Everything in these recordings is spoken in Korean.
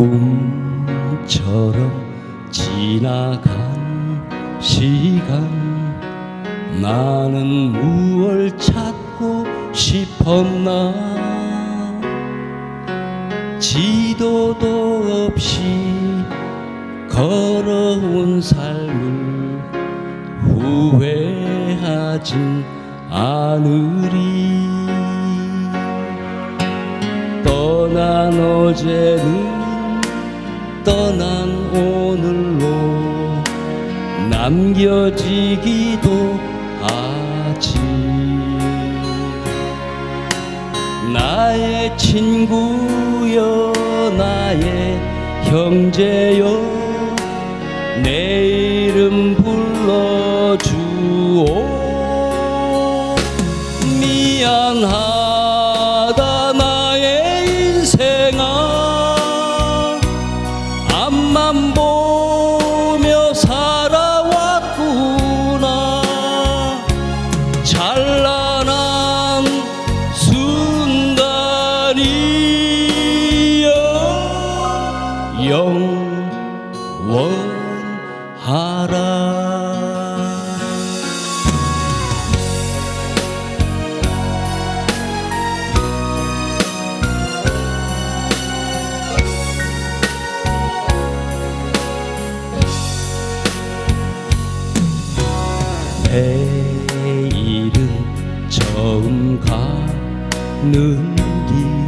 꿈처럼 지나간 시간 나는 무얼 찾고 싶었나? 지도도 없이 걸어온 삶을 후회하진 않으리. 떠난 어제는 떠난 오늘로 남겨지기도 하지. 나의 친구여 나의 형제여 내 이름 영원하라. 내일은 처음 가는 길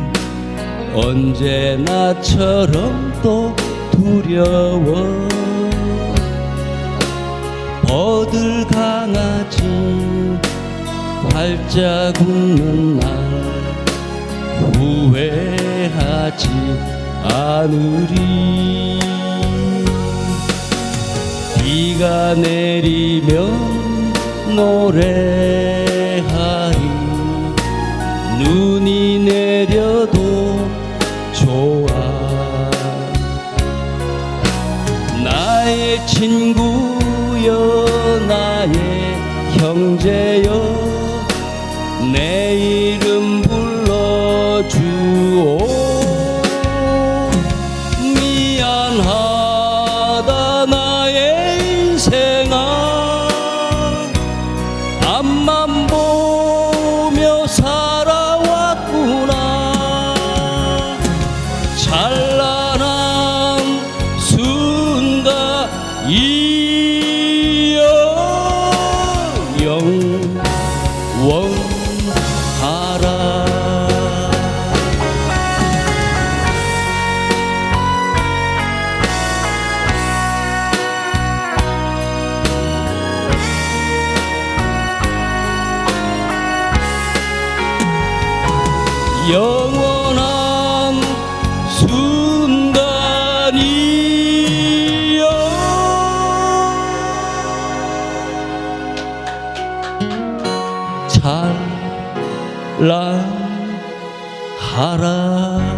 언제나처럼 또 두려워. 버들 강아지 발짝 웃는 날 후회하지 않으리. 비가 내리면 노래하리 나의 친구여 나의 형제여. 내 이름 불러주오 원하라. 영 찬란하라